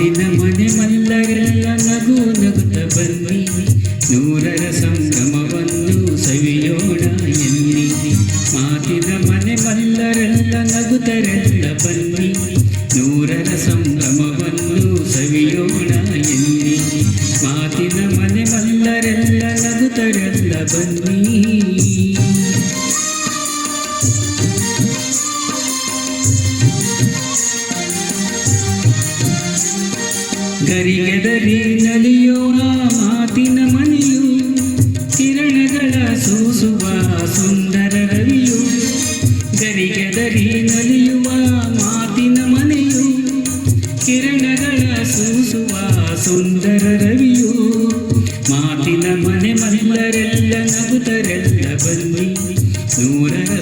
ಮಾತಿನ ಮನೆ ಮಲ್ಲರೆಲ್ಲ ನಗು ನಗುತ್ತ ಬನ್ನಿ. ನೂರರ ಸಂಗಮವನ್ನು ಸವಿಯೋಣ ಎನ್ನಿ. ಮಾತಿನ ಮನೆ ಮಲ್ಲರೆಲ್ಲ ನಗುತ್ತರೆಲ್ಲ ಬನ್ನಿ. ನೂರರ ಸಂಗಮವನ್ನು ಸವಿಯೋಣ ಎನ್ನಿ. ಮಾತಿನ ಮನೆ ಮಲ್ಲರೆಲ್ಲ ನಗುತ್ತರೆಲ್ಲ ಬನ್ನಿ. ಗರಿಗೆದರಿ ನಲಿಯೋಣ ಮಾತಿನ ಮನೆಯು ಕಿರಣಗಳ ಸೂಸುವ ಸುಂದರ ರವಿಯು. ಗರಿಗೆದರಿ ನಲಿಯುವ ಮಾತಿನ ಮನೆಯು ಕಿರಣಗಳ ಸೂಸುವ ಸುಂದರ ರವಿಯು. ಮಾತಿನ ಮನೆ ಮಲ್ಲರೆಲ್ಲ ನಗುತ್ತರೆಲ್ಲ ಬನ್ನಿ ನೂರರ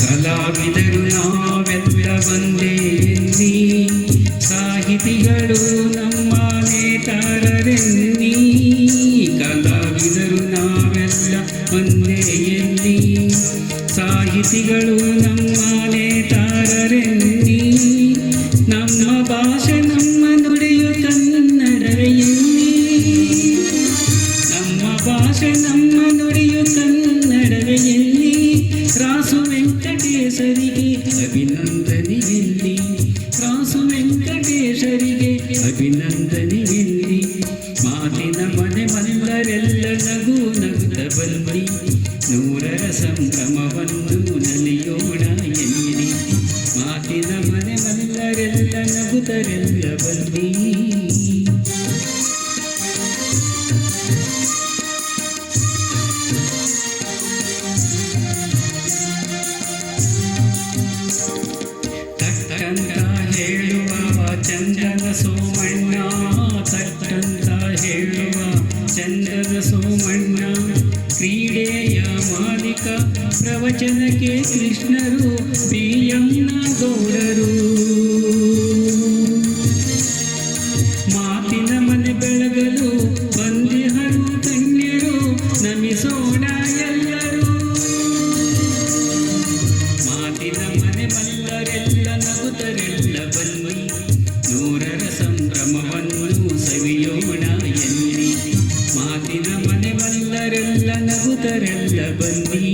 ಕಲಾವಿದರು ನಾವೆಲ್ಲ ಒಂದೇ ಎನ್ನಿ ಸಾಹಿತಿಗಳು ನಮ್ಮ ನೇತಾರರೆನ್ನಿ ಕಲಾವಿದರು ನಾವೆಲ್ಲ ಒಂದೇ ಎನ್ನಿ ಸಾಹಿತಿಗಳು ನಮ್ಮ ನೇತಾರರೆನ್ನಿ ನಮ್ಮ ಭಾಷೆ ನಮ್ಮ ನುಡಿಯು ಕನ್ನಡವೇ ಎಲ್ಲಿ ರಾಸು ವೆಂಕಟೇಶರಿಗೆ ಅಭಿನಂದನೆ ಎಲ್ಲಿ ರಾಸು ವೆಂಕಟೇಶರಿಗೆ ಅಭಿನಂದನೆ ಎಲ್ಲಿ ಮಾತಿನ ಮನೆ ಮಲ್ಲರೆಲ್ಲ ನಗು ನಗುತ್ತ ಬನ್ನಿ ನೂರರ ಸಂಭ್ರಮವನ್ನು ನಲಿಯೋಣ ಎನ್ನಿ ಮಾತಿನ ಮನೆ ಮಲ್ಲರೆಲ್ಲ ನಗುತ್ತರೆಲ್ಲ ಬನ್ನಿ ಸೋಮಣ್ಣ ಕ್ರೀಡೆಯ ಮಾಲಿಕ ಪ್ರವಚನಕ್ಕೆ ಕೃಷ್ಣರು ಬಿಯಂನ ದಾಸುತರೆಲ್ಲ ಬನ್ನಿ